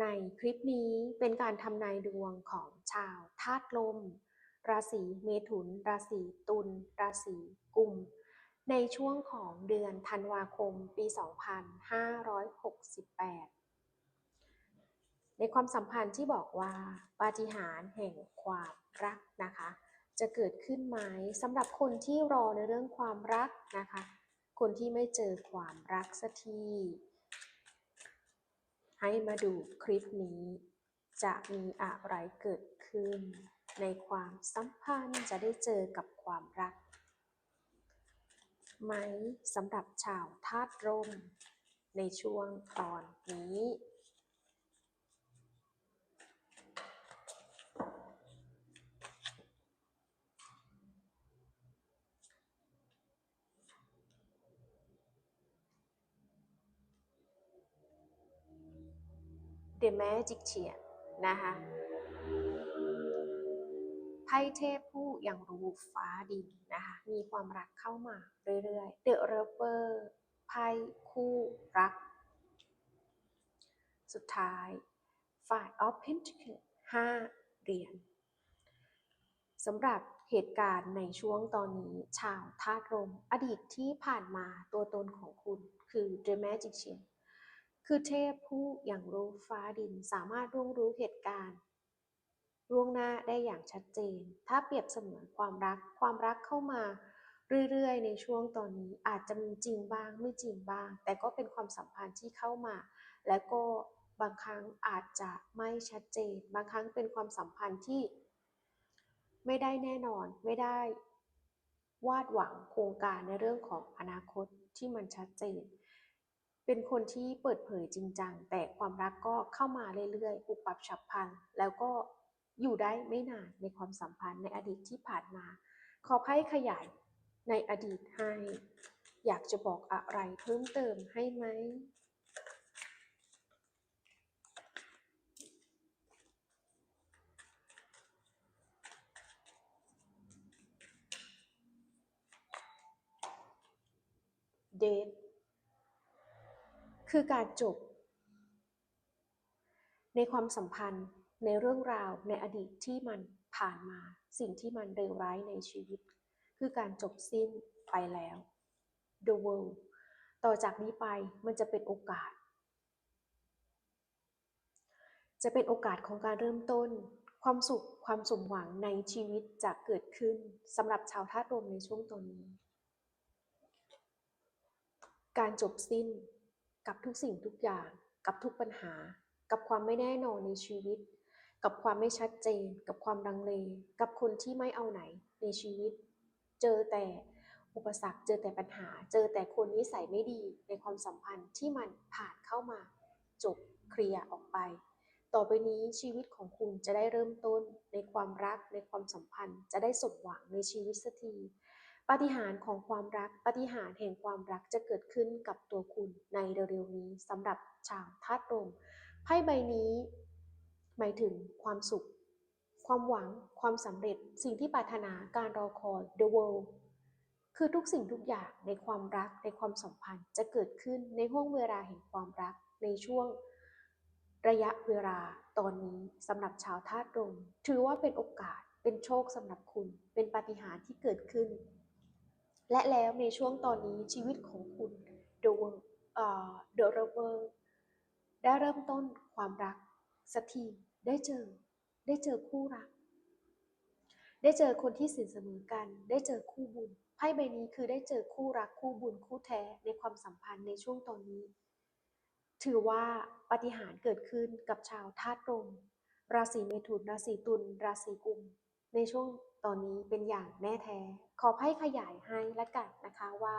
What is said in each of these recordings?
ในคลิปนี้เป็นการทำนายดวงของชาวธาตุลม ราศีเมถุน ราศีตุล ราศีกุม ในช่วงของเดือนธันวาคมปี 2568 ในความสัมพันธ์ที่บอกว่าปาฏิหาริย์แห่งความรักนะคะ จะเกิดขึ้นไหมสำหรับคนที่รอในเรื่องความรักนะคะ คนที่ไม่เจอความรักสักที ให้มาดูคลิปนี้ จะมีอะไรเกิดขึ้น ในความสัมพันธ์จะได้เจอกับความรัก ไหมสำหรับชาวธาตุลมในช่วงตอนนี้ Magician นะคะไพ่เทพผู้ยังรู้ฟ้าดินนะคะมีความรักเข้ามาเรื่อยๆ The Lover ไพ่คู่รัก สุดท้าย Five of Pentacles 5เหรียญสำหรับเหตุการณ์ในช่วงตอนนี้ชาวธาตุลมอดีตที่ผ่านมาตัวตนของคุณคือ The Magician คือเทพผู้อย่างรู้ฟ้าดินสามารถร่วงรู้เหตุการณ์ล่วงหน้าได้อย่างชัดเจน ถ้าเปรียบเสมือนความรัก ความรักเข้ามาเรื่อยๆ ในช่วงตอนนี้อาจจะมีจริงบ้างไม่จริงบ้าง แต่ก็เป็นความสัมพันธ์ที่เข้ามา แล้วก็บางครั้งอาจจะไม่ชัดเจน บางครั้งเป็นความสัมพันธ์ที่ ไม่ได้แน่นอน ไม่ได้ วาดหวังโครงการในเรื่องของอนาคตที่มันชัดเจน เป็นคนที่เปิดเผยจริงจัง แต่ความรักก็เข้ามาเรื่อยๆปุบปับฉับพลัน แล้วก็อยู่ได้ไม่นานในความสัมพันธ์ในอดีตที่ผ่านมา ขอให้ขยายในอดีตให้ อยากจะบอกอะไรเพิ่มเติมให้ไหมเดท คือการจบ ในความสัมพันธ์ในเรื่องราวในอดีตที่มันผ่านมา สิ่งที่มันเลวร้ายในชีวิต คือการจบสิ้นไปแล้ว The world ต่อจากนี้ไปมันจะเป็นโอกาส จะเป็นโอกาสของการเริ่มต้น ความสุขความสมหวังในชีวิตจะเกิดขึ้นสำหรับชาวธาตุลมในช่วงตอนนี้ การจบสิ้น กับทุกสิ่งทุกอย่าง กับทุกปัญหา กับความไม่แน่นอนในชีวิต กับความไม่ชัดเจน กับความลังเล กับคนที่ไม่เอาไหนในชีวิต เจอแต่อุปสรรค เจอแต่ปัญหา เจอแต่คนนิสัยไม่ดีในความสัมพันธ์ที่มันผ่านเข้ามา จบเคลียร์ออกไป ต่อไปนี้ชีวิตของคุณจะได้เริ่มต้นในความรักในความสัมพันธ์ จะได้สมหวังในชีวิตสักที ปาฏิหาริย์ของความรักปาฏิหาริย์แห่งความรักจะเกิดขึ้นกับตัวคุณในเร็วๆนี้สำหรับชาวธาตุลมไพ่ใบนี้ หมายถึงความสุข ความหวัง ความสำเร็จ สิ่งที่ปรารถนาการรอคอย the world คือทุกสิ่งทุกอย่างในความรักในความสัมพันธ์จะเกิดขึ้นในห่วงเวลาแห่งความรักในช่วงระยะเวลาตอนนี้สำหรับชาวธาตุลมถือว่าเป็นโอกาสเป็นโชคสำหรับคุณ เป็นปาฏิหาริย์ที่เกิดขึ้น และแล้วในช่วงตอนนี้ชีวิตของคุณ The World เอ่อ The Lover ได้เริ่มต้นความรักสักทีได้เจอ ได้เจอคู่รัก ได้เจอคนที่สินเสมอกัน ได้เจอคู่บุญไพ่ใบนี้คือได้เจอคู่รักคู่บุญคู่แท้ในความสัมพันธ์ในช่วงตอนนี้ ถือว่าปาฏิหาริย์เกิดขึ้นกับชาวธาตุลมราศีเมถุนราศีตุลราศีกุมในช่วง ตอนนี้เป็นอย่างแน่แท้ ขอให้ขยายให้ละกันนะคะว่า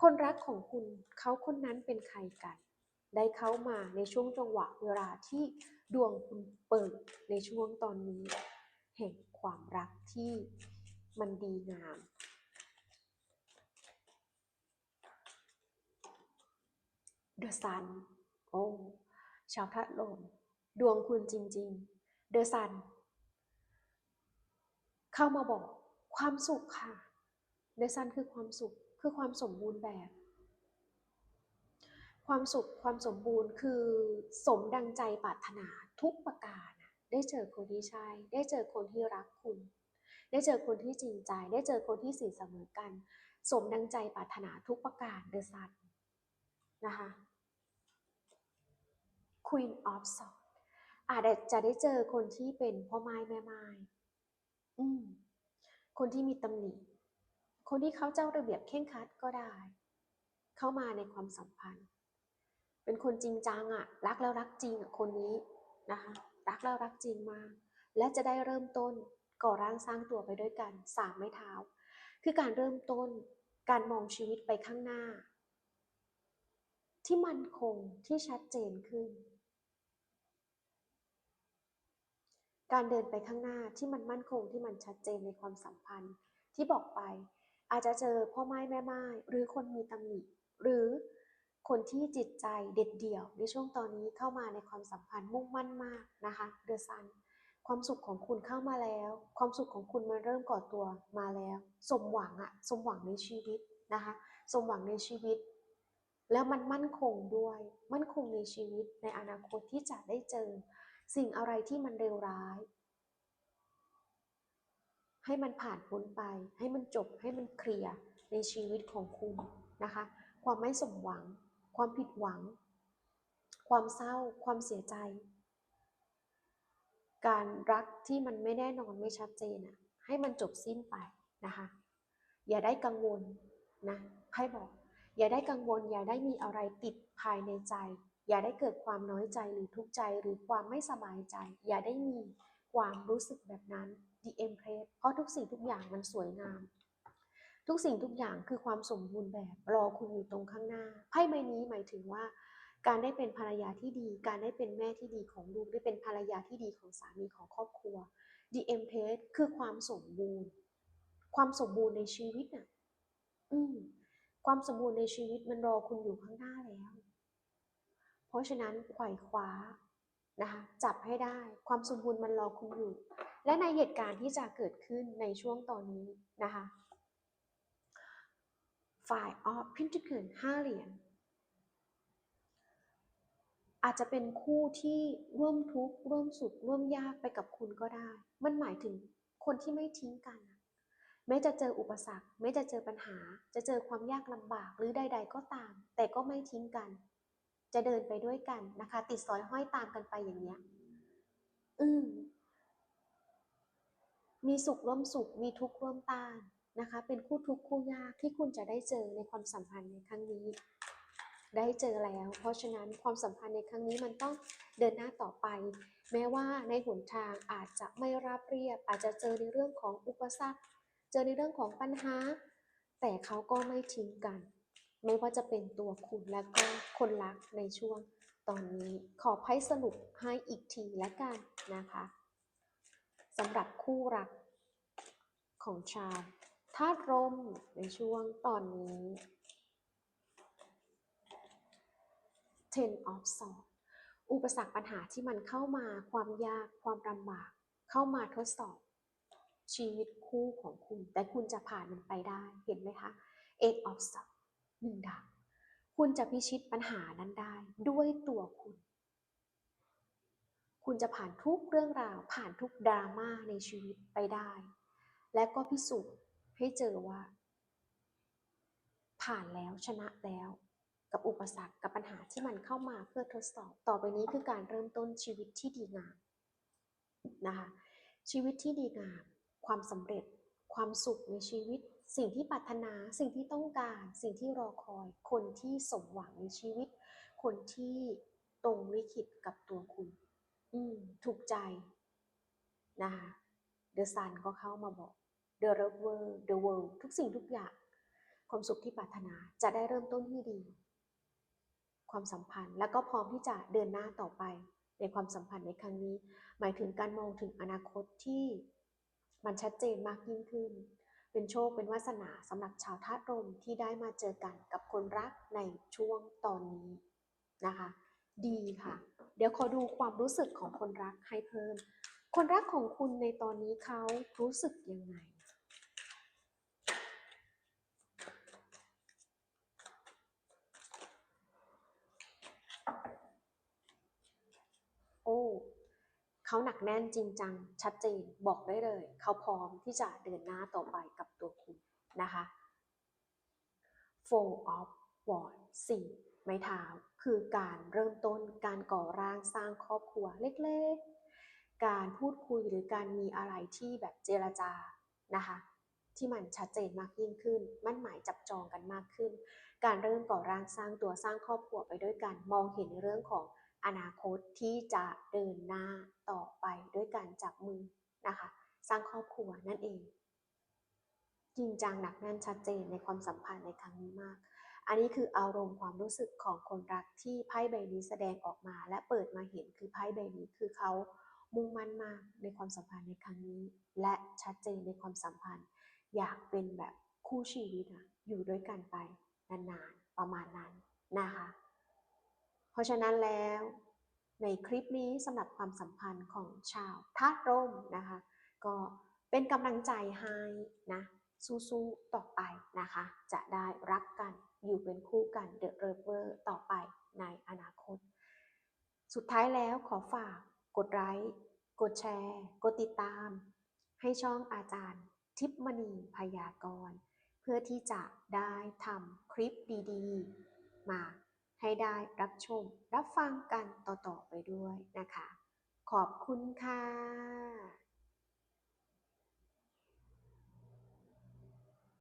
คนรักของคุณเขาคนนั้นเป็นใครกัน ได้เข้ามาในช่วงจังหวะเวลาที่ดวงคุณเปิดในช่วงตอนนี้ แห่งความรักที่มันดีงาม The Sun โอ้ชาวธาตุลมดวงคุณจริงๆ The Sun เข้ามาบอกความสุขค่ะ The Sun คือความสุขคือความสมบูรณ์แบบ ความสุขความสมบูรณ์คือสมดังใจปรารถนาทุกประการนะได้เจอคนที่ใช่ได้เจอคนที่รักคุณ ได้เจอคนที่จริงใจ ได้เจอคนที่สีเสมอกัน สมดังใจปรารถนาทุกประการ The Sun นะคะ Queen of Swords อาจจะได้เจอคนที่เป็นพ่อไม้แม่ไม้ อืม คนที่มีตำหนิ คนที่เขาเจ้าระเบียบเข่งครัดก็ได้ เข้ามาในความสัมพันธ์ เป็นคนจริงจังอะรักแล้วรักจริงอะคนนี้นะคะ รักแล้วรักจริงมาก และจะได้เริ่มต้นก่อร่างสร้างตัวไปด้วยกันสามไม้เท้า คือการเริ่มต้นการมองชีวิตไปข้างหน้า ที่มั่นคงที่ชัดเจนขึ้น การเดินไปข้างหน้าที่มันมั่นคงที่มันชัดเจนในความสัมพันธ์ ที่บอกไปอาจจะเจอพ่อไม้แม่ไม้หรือคนมีตำหนิหรือคนที่จิตใจเด็ดเดี่ยว ในช่วงตอนนี้เข้ามาในความสัมพันธ์มุ่งมั่นมากนะคะเดือะซันความสุขของคุณเข้ามาแล้ว ความสุขของคุณมันเริ่มก่อตัวมาแล้ว สมหวังอะสมหวังในชีวิตนะคะสมหวังในชีวิต แล้วมันมั่นคงด้วย มั่นคงในชีวิตในอนาคตที่จะได้เจอ สิ่งอะไรที่มันเลวร้าย ให้มันผ่านพ้นไป ให้มันจบให้มันเคลียร์ในชีวิตของคุณนะคะ ความไม่สมหวัง ความผิดหวัง ความเศร้า ความเสียใจ การรักที่มันไม่แน่นอนไม่ชัดเจนอะให้มันจบสิ้นไปนะคะ อย่าได้กังวลนะให้บอก อย่าได้กังวล อย่าได้มีอะไรติดภายในใจ อย่าได้เกิดความน้อยใจหรือทุกข์ใจหรือความไม่สบายใจ อย่าได้มีความรู้สึกแบบนั้น The Empress เพราะทุกสิ่งทุกอย่างมันสวยงาม ทุกสิ่งทุกอย่างคือความสมบูรณ์แบบรอคุณอยู่ตรงข้างหน้าไพ่ใบนี้หมายถึงว่า การได้เป็นภรรยาที่ดี การได้เป็นแม่ที่ดีของลูกได้เป็นภรรยาที่ดีของสามีของครอบครัว The Empress คือความสมบูรณ์ ความสมบูรณ์ในชีวิตน่ะ อืมความสมบูรณ์ในชีวิตมันรอคุณอยู่ข้างหน้าแล้ว เพราะฉะนั้นไขว่คว้านะคะจับให้ได้ความสมบูรณ์มันรอคุณอยู่ และในเหตุการณ์ที่จะเกิดขึ้นในช่วงตอนนี้นะคะฝ่ายออฟพินทิเกิลห้าเหรียญอาจจะเป็นคู่ที่ร่วมทุกข์ร่วมสุขร่วมยากไปกับคุณก็ได้ มันหมายถึงคนที่ไม่ทิ้งกันแม้จะเจออุปสรรคแม้จะเจอปัญหา จะเจอความยากลำบากหรือใด ๆ ก็ตาม แต่ก็ไม่ทิ้งกัน จะเดินไปด้วยกันนะคะ ติดสอยห้อยตามกันไปอย่างเนี้ย อืมมีสุขร่วมสุข มีทุกข์ร่วมต้านนะคะ เป็นคู่ทุกข์คู่ยากที่คุณจะได้เจอในความสัมพันธ์ในครั้งนี้ ได้เจอแล้ว เพราะฉะนั้นความสัมพันธ์ในครั้งนี้มันต้องเดินหน้าต่อไป แม้ว่าในหนทางอาจจะไม่ราบเรียบ อาจจะเจอในเรื่องของอุปสรรค เจอในเรื่องของปัญหา แต่เขาก็ไม่ทิ้งกัน ไม่ว่าจะเป็นตัวคุณและก็คนรักในช่วงตอนนี้ขอให้สรุปให้อีกทีและกันนะคะสำหรับคู่รักของชาวธาตุลมในช่วงตอนนี้ Ten of Swords อุปสรรคปัญหาที่มันเข้ามาความยากความลำบากเข้ามาทดสอบ ชีวิตคู่ของคุณ แต่คุณจะผ่านมันไปได้เห็นไหมคะ Eight of Swords หนึ่งดาบคุณจะพิชิตปัญหานั้นได้ด้วยตัวคุณ คุณจะผ่านทุกเรื่องราว ผ่านทุกดราม่าในชีวิตไปได้ และก็พิสูจน์ให้เจอว่า ผ่านแล้วชนะแล้ว กับอุปสรรคกับปัญหาที่มันเข้ามาเพื่อทดสอบ ต่อไปนี้คือการเริ่มต้นชีวิตที่ดีงามนะคะชีวิตที่ดีงาม ความสำเร็จ ความสุขในชีวิต สิ่งที่ปรารถนาสิ่งที่ต้องการ สิ่งที่รอคอย คนที่สมหวังในชีวิต คนที่ตรงลิขิตกับตัวคุณ อืมถูกใจนะคะเดอะซันก็เข้ามาบอก The Lover The World ทุกสิ่งทุกอย่าง ความสุขที่ปรารถนาจะได้เริ่มต้นที่ดี ความสัมพันธ์แล้วก็พร้อมที่จะเดินหน้าต่อไป ในความสัมพันธ์ในครั้งนี้ หมายถึงการมองถึงอนาคตที่มันชัดเจนมากยิ่งขึ้น เป็นโชคเป็นวาสนาสำหรับชาวธาตุลมที่ได้มาเจอกันกับคนรักในช่วงตอนนี้นะคะ ดีค่ะ เดี๋ยวขอดูความรู้สึกของคนรักให้เพิ่ม คนรักของคุณในตอนนี้เขารู้สึกยังไง โอ้ เขาหนักแน่นจริงจัง ชัดเจนบอกได้เลย เขาพร้อมที่จะเดินหน้าต่อไปกับตัวคุณนะคะ Four of Wands สี่ไม้เท้าคือการเริ่มต้นการก่อร่างสร้างครอบครัวเล็กๆ การพูดคุยหรือการมีอะไรที่แบบเจรจานะคะที่มันชัดเจนมากยิ่งขึ้น มั่นหมายจับจองกันมากขึ้น การเริ่มก่อร่างสร้างตัวสร้างครอบครัวไปด้วยกัน มองเห็นในเรื่องของ อนาคตที่จะเดินหน้าต่อไปด้วยการจับมือนะคะ สร้างครอบครัวนั่นเองจริงจังหนักแน่นชัดเจนในความสัมพันธ์ในครั้งนี้มาก อันนี้คืออารมณ์ความรู้สึกของคนรักที่ไพ่ใบนี้แสดงออกมา และเปิดมาเห็นคือไพ่ใบนี้คือเขามุ่งมั่นมากในความสัมพันธ์ในครั้งนี้ และชัดเจนในความสัมพันธ์ อยากเป็นแบบคู่ชีวิตอะอยู่ด้วยกันไปนานๆประมาณนั้นนะคะ เพราะฉะนั้นแล้วในคลิปนี้สำหรับความสัมพันธ์ของชาวธาตุร่มนะคะ ก็เป็นกำลังใจให้นะสู้ๆต่อไปนะคะ จะได้รักกันอยู่เป็นคู่กันเดอะเรเวอร์ต่อไปในอนาคต สุดท้ายแล้วขอฝากกดไลค์กดแชร์ กดติดตาม ให้ช่องอาจารย์ทิพมณีพยากรณ์เพื่อที่จะได้ทำคลิปดีๆ มา ให้ได้รับชมรับฟังกันต่อๆไปด้วยนะคะ ขอบคุณค่ะ